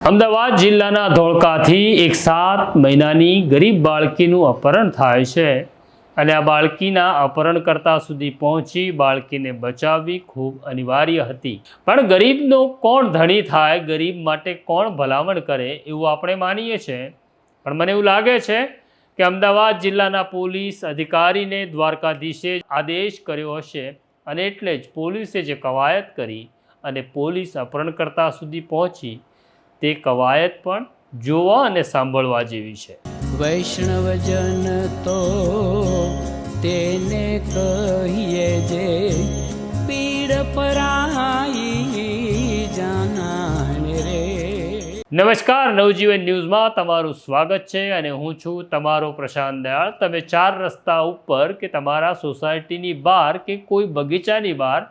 અમદાવાદ જિલ્લાના ધોળકાથી એક સાત મહિનાની ગરીબ બાળકીનું અપહરણ થાય છે અને આ બાળકીના અપહરણકર્તા સુધી પહોંચી બાળકીને બચાવવી ખૂબ અનિવાર્ય હતી. પણ ગરીબનો કોણ ધણી થાય, ગરીબ માટે કોણ ભલામણ કરે એવું આપણે માનીએ છીએ. પણ મને એવું લાગે છે કે અમદાવાદ જિલ્લાના પોલીસ અધિકારીને દ્વારકાધીશે આદેશ કર્યો હશે અને એટલે જ પોલીસે જે કવાયત કરી અને પોલીસ અપહરણકર્તા સુધી પહોંચી તે કવાયત પણ જોવા અને સાંભળવા જેવી છે. વૈષ્ણવજન તો તેને કહીએ જે પીડ પરાઈ જાનાને રે. નમસ્કાર નવજીવન ન્યૂઝમાં તમારું સ્વાગત છે અને હું છું તમારો પ્રશાંત દયાળ. તમે ચાર રસ્તા ઉપર કે તમારા સોસાયટીની બહાર કે કોઈ બગીચાની બહાર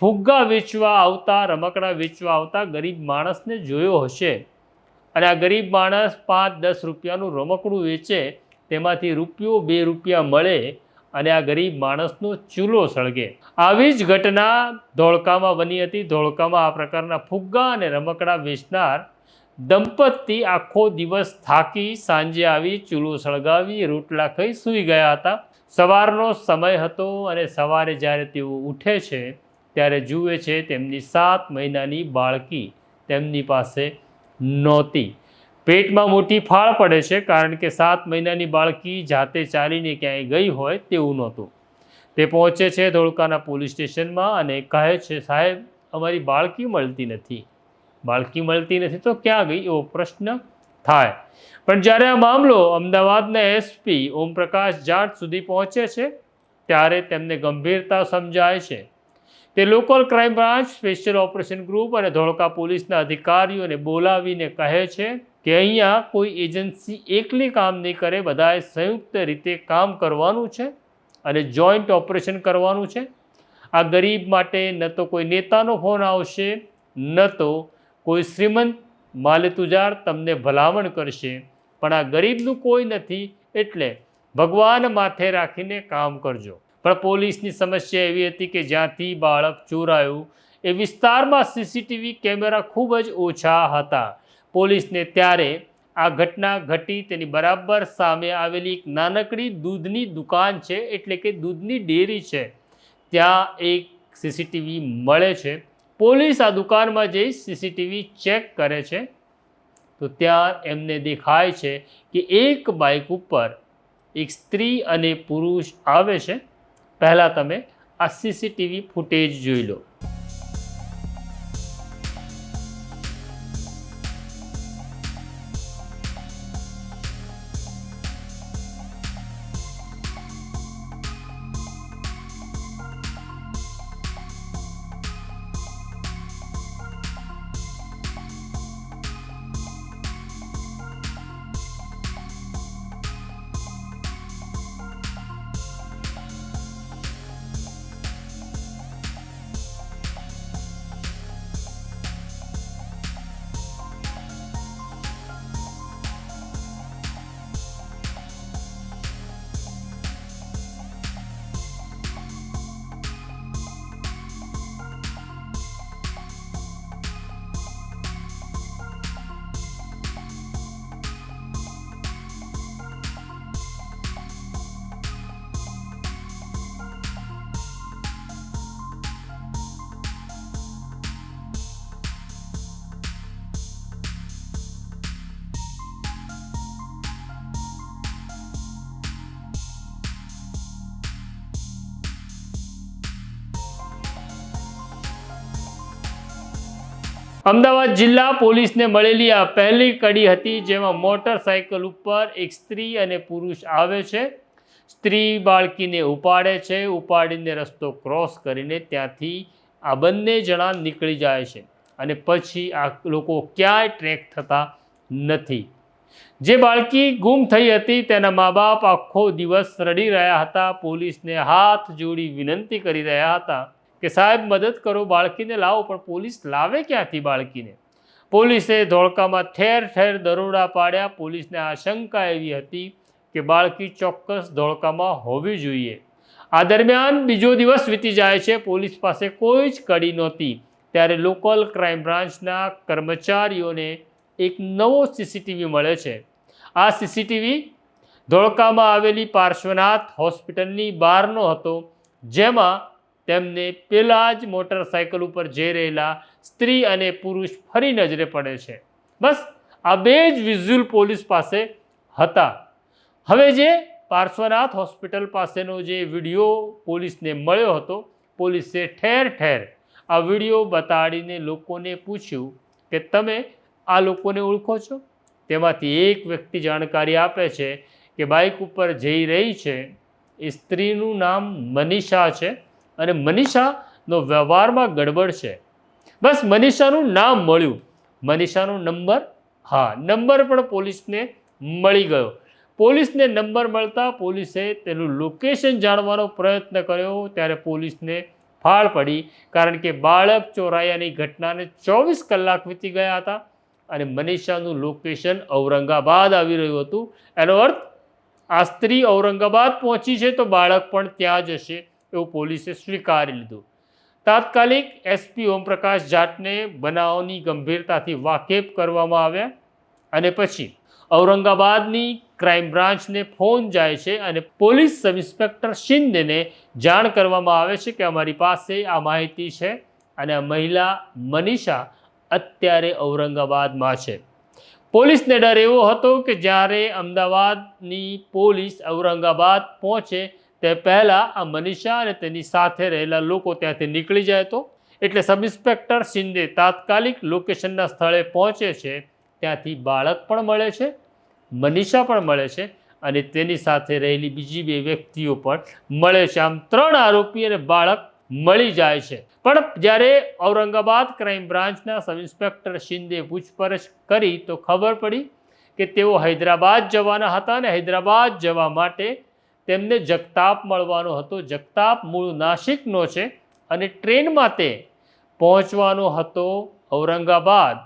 ફુગ્ગા વેચવા આવતા, રમકડા વેચવા આવતા ગરીબ માણસને જોયો હશે. અને આ ગરીબ માણસ પાંચ દસ રૂપિયાનું રમકડું વેચે, તેમાંથી રૂપિયો બે રૂપિયા મળે અને આ ગરીબ માણસનો ચૂલો સળગે. આવી જ ઘટના ધોળકામાં બની હતી. ધોળકામાં આ પ્રકારના ફુગ્ગા અને રમકડા વેચનાર દંપતી આખો દિવસ થાકી, સાંજે આવી, ચૂલો સળગાવી, રોટલા ખાઈ સૂઈ ગયા હતા. સવારનો સમય હતો અને સવારે જ્યારે તેઓ ઉઠે છે ત્યારે જુએ છે તેમની સાત મહિનાની બાળકી તેમની પાસે નહોતી. પેટમાં મોટી ફાળ પડે છે કારણ કે સાત મહિનાની બાળકી જાતે ચાલીને ક્યાંય ગઈ હોય તેવું નહોતું. તે પહોંચે છે ધોળકાના પોલીસ સ્ટેશનમાં અને કહે છે, સાહેબ, અમારી બાળકી મળતી નથી. બાળકી મળતી નથી તો ક્યાં ગઈ? એવો પ્રશ્ન થાય. પણ જ્યારે આ મામલો અમદાવાદના એસપી ઓમપ્રકાશ જાટ સુધી પહોંચે છે, ત્યારે તેમને ગંભીરતા સમજાય છે. તે local crime branch special operation group અને ધોળકા પોલીસના અધિકારીઓને બોલાવીને કહે છે કે અહીંયા કોઈ એજન્સી એકલી કામ નહીં કરે, બધાએ સંયુક્ત રીતે કામ કરવાનું છે અને જોઈન્ટ ઓપરેશન કરવાનું છે. આ ગરીબ માટે ન તો કોઈ નેતાનો ફોન આવશે, ન તો કોઈ શ્રીમંત માલેતુજાર તમને ભલામણ કરશે. પણ આ ગરીબનું કોઈ નથી, એટલે ભગવાન માથે રાખીને કામ કરજો. પણ પોલીસની સમસ્યા એવી હતી કે જ્યાંથી બાળક ચોરાયું એ વિસ્તારમાં સીસીટીવી કેમેરા ખૂબ જ ઓછા હતા. પોલીસને ત્યારે આ ઘટના ઘટી તેની બરાબર સામે આવેલી એક નાનકડી દૂધની દુકાન છે, એટલે કે દૂધની ડેરી છે. ત્યાં એક સીસીટીવી મળે છે. પોલીસ આ દુકાનમાં જઈ સીસીટીવી ચેક કરે છે. તો ત્યાં એમને દેખાય છે કે એક બાઇક ઉપર એક સ્ત્રી અને પુરુષ આવે છે. પહેલાં તમે આ સીસીટીવી ફૂટેજ જોઈ લો. અમદાવાદ જિલ્લા પોલીસને મળેલી આ પહેલી કડી હતી જેમાં મોટરસાયકલ ઉપર એક સ્ત્રી અને પુરુષ આવે છે. સ્ત્રી બાળકીને ઉપાડે છે. ઉપાડીને રસ્તો ક્રોસ કરીને ત્યાંથી આ બંને જણા નીકળી જાય છે અને પછી આ લોકો ક્યાંય ટ્રેક થતા નથી. જે બાળકી ગુમ થઈ હતી તેના મા બાપ આખો દિવસ રડી રહ્યા હતા. પોલીસને હાથ જોડી વિનંતી કરી રહ્યા હતા. કે સાહેબ, મદદ કરો બાળકીને લાવો, પણ પોલીસ લાવે ક્યાંથી બાળકીને? પોલીસે ધોળકામાં ઠેર ઠેર દરોડા પાડ્યા. પોલીસને આશંકા એવી હતી કે બાળકી ચોક્કસ ધોળકામાં હોવી જોઈએ. આ દરમિયાન બીજો દિવસ વીતી જાય છે. પોલીસ પાસે કોઈ જ કડી નહોતી. ત્યારે લોકલ ક્રાઇમ બ્રાન્ચના કર્મચારીઓને એક નવો સીસીટીવી મળે છે. આ સીસીટીવી ધોળકામાં આવેલી પાર્શ્વનાથ હોસ્પિટલની બહારનો હતો, જેમાં તેમને પેલા જ મોટરસાયકલ ઉપર જઈ રહેલા સ્ત્રી અને પુરુષ ફરી નજરે પડે છે. બસ, આ બે જ વિઝ્યુઅલ પોલીસ પાસે હતા. હવે જે પાર્શ્વનાથ હોસ્પિટલ પાસેનો જે વીડિયો પોલીસને મળ્યો હતો, પોલીસે ઠેર ઠેર આ વીડિયો બતાડીને લોકોને પૂછ્યું કે તમે આ લોકોને ઓળખો છો? તેમાંથી એક વ્યક્તિ જાણકારી આપે છે કે બાઇક ઉપર જઈ રહી છે. એ સ્ત્રીનું નામ મનીષા છે. અને મનીષાનો વ્યવહારમાં ગડબડ છે. બસ મનીષાનું નામ મળ્યું. મનીષાનો નંબર? હા, નંબર પણ પોલીસને મળી ગયો. પોલીસને નંબર મળતા પોલીસે તેનું લોકેશન જાણવાનો પ્રયત્ન કર્યો, ત્યારે પોલીસને ફાળ પડી, કારણ કે બાળક ચોરાયાની ઘટનાને ચોવીસ કલાક વીતી ગયા હતા અને મનીષાનું લોકેશન ઔરંગાબાદ આવી રહ્યું હતું. એનો અર્થ, આ સ્ત્રી ઔરંગાબાદ પહોંચી છે તો બાળક પણ ત્યાં જ હશે. એવું પોલીસે સ્વીકારી લીધું. તાત્કાલિક એસપી ઓમપ્રકાશ જાટને બનાવની ગંભીરતાથી વાકેફ કરવામાં આવ્યા અને પછી ઔરંગાબાદની ક્રાઇમ બ્રાન્ચને ફોન જાય છે અને પોલીસ સબ ઇન્સ્પેક્ટર શિંદેને જાણ કરવામાં આવે છે કે અમારી પાસે આ માહિતી છે અને આ મહિલા મનીષા અત્યારે ઔરંગાબાદમાં છે. પોલીસને ડર એવો હતો કે જ્યારે અમદાવાદની પોલીસ ઔરંગાબાદ પહોંચે તે પહેલાં આ મનીષા અને તેની સાથે રહેલા લોકો ત્યાંથી નીકળી જાય તો? એટલે સબ ઇન્સ્પેક્ટર શિંદે તાત્કાલિક લોકેશનના સ્થળે પહોંચે છે. ત્યાંથી બાળક પણ મળે છે, મનીષા પણ મળે છે અને તેની સાથે રહેલી બીજી બે વ્યક્તિઓ પણ મળે છે. આમ ત્રણ આરોપી અને બાળક મળી જાય છે. પણ જ્યારે ઔરંગાબાદ ક્રાઇમ બ્રાન્ચના સબ ઇન્સ્પેક્ટર શિંદે પૂછપરછ કરી તો ખબર પડી કે તેઓ હૈદરાબાદ જવાના હતા અને હૈદરાબાદ જવા માટે તેમને જગતાપ મળવાનો હતો. જગતાપ મૂળ નાસિકનો છે અને ટ્રેનમાં તે પહોંચવાનો હતો ઔરંગાબાદ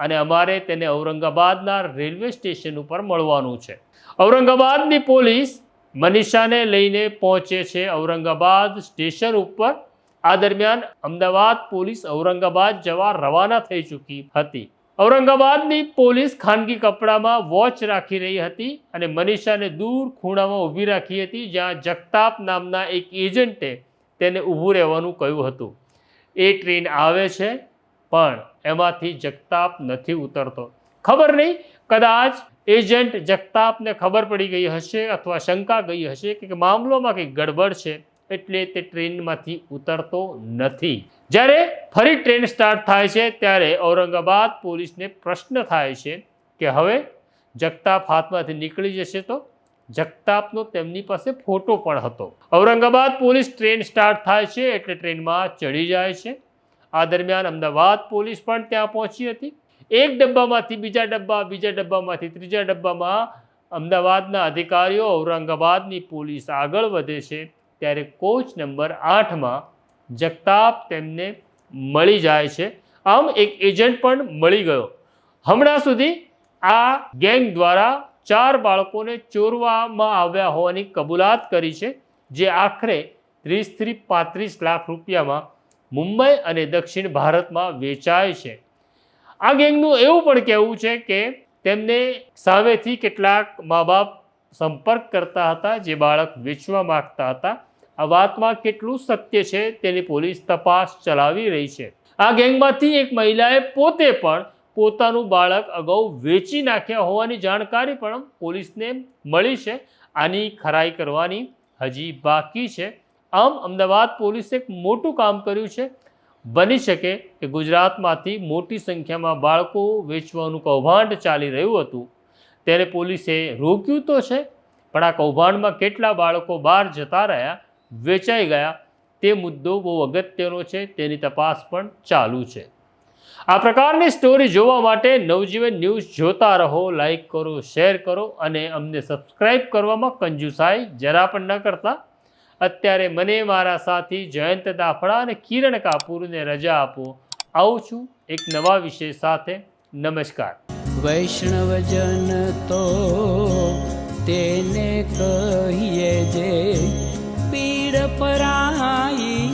અને અમારે તેને ઔરંગાબાદના રેલવે સ્ટેશન ઉપર મળવાનું છે. ઔરંગાબાદની પોલીસ મનીષાને લઈને પહોંચે છે ઔરંગાબાદ સ્ટેશન ઉપર. આ દરમિયાન અમદાવાદ પોલીસ ઔરંગાબાદ જવા રવાના થઈ ચૂકી હતી. ઔરંગાબાદની પોલીસ ખાનગી કપડામાં વોચ રાખી રહી હતી અને મનીષાને દૂર ખૂણામાં ઊભી રાખી હતી, જ્યાં જગતાપ નામના એક એજન્ટે તેને ઊભું રહેવાનું કહ્યું હતું. એ ટ્રેન આવે છે, પણ એમાંથી જગતાપ નથી ઉતરતો. ખબર નહીં? કદાચ એજન્ટ જગતાપને ખબર પડી ગઈ હશે અથવા શંકા ગઈ હશે કે મામલોમાં કંઈક ગડબડ છે. એટલે તે ટ્રેનમાંથી ઉતરતો નથી. જ્યારે ફરી ટ્રેન સ્ટાર્ટ થાય છે, ત્યારે ઔરંગાબાદ પોલીસને પ્રશ્ન થાય છે કે હવે જગતાપ હાથમાંથી નીકળી જશે તો? જગતાપનો તેમની પાસે ફોટો પણ હતો. ઔરંગાબાદ પોલીસ ટ્રેન સ્ટાર્ટ થાય છે એટલે ટ્રેનમાં ચડી જાય છે. આ દરમિયાન અમદાવાદ પોલીસ પણ ત્યાં પહોંચી હતી. એક ડબ્બામાંથી બીજા ડબ્બા, બીજા ડબ્બામાંથી ત્રીજા ડબ્બામાં અમદાવાદના અધિકારીઓ ઔરંગાબાદની પોલીસ આગળ વધે છે. ત્યારે કોચ નંબર આઠમાં જગતાપ તેમને મળી જાય છે. આમ એક એજન્ટ પણ મળી ગયો. હમણાં સુધી આ ગેંગ દ્વારા ચાર બાળકોને ચોરવામાં આવ્યા હોવાની કબૂલાત કરી છે, જે આખરે ત્રીસથી પાંત્રીસ લાખ રૂપિયામાં મુંબઈ અને દક્ષિણ ભારતમાં વેચાય છે. આ ગેંગનું એવું પણ કહેવું છે કે તેમને સામેથી કેટલાક મા બાપ સંપર્ક કરતા હતા, જે બાળક વેચવા માગતા હતા. આ વાતમાં કેટલું સત્ય છે તેની પોલીસ તપાસ ચલાવી રહી છે. આ ગેંગમાંથી એક મહિલાએ પોતે પણ પોતાનું બાળક અગાઉ વેચી નાખ્યા હોવાની જાણકારી પણ પોલીસને મળી છે. આની ખરાઈ કરવાની હજી બાકી છે. આમ અમદાવાદ પોલીસે એક મોટું કામ કર્યું છે. બની શકે કે ગુજરાતમાંથી મોટી સંખ્યામાં બાળકો વેચવાનું કૌભાંડ ચાલી રહ્યું હતું. તેને પોલીસે રોક્યું તો છે, પણ આ કૌભાંડમાં કેટલા બાળકો બહાર જતા રહ્યા વેચાઈ ગયા. તે મુદ્દો બહુ અગત્યનો છે, તેની તપાસ પણ ચાલુ છે. આ પ્રકારની સ્ટોરી જોવા માટે નવજીવન ન્યૂઝ જોતા રહો લાઈક કરો શેર કરો અને અમને સબસ્ક્રાઈબ કરવામાં કંજુસાઈ જરા પણ ન કરતા. અત્યારે મને, મારા સાથી જયંત દાફડા અને કિરણ કાપૂરને રજા આપો. આવું છું એક નવા વિષય સાથે. નમસ્કાર. વૈષ્ણવજન તો તેને કહીએ જે પીડ પરાઈ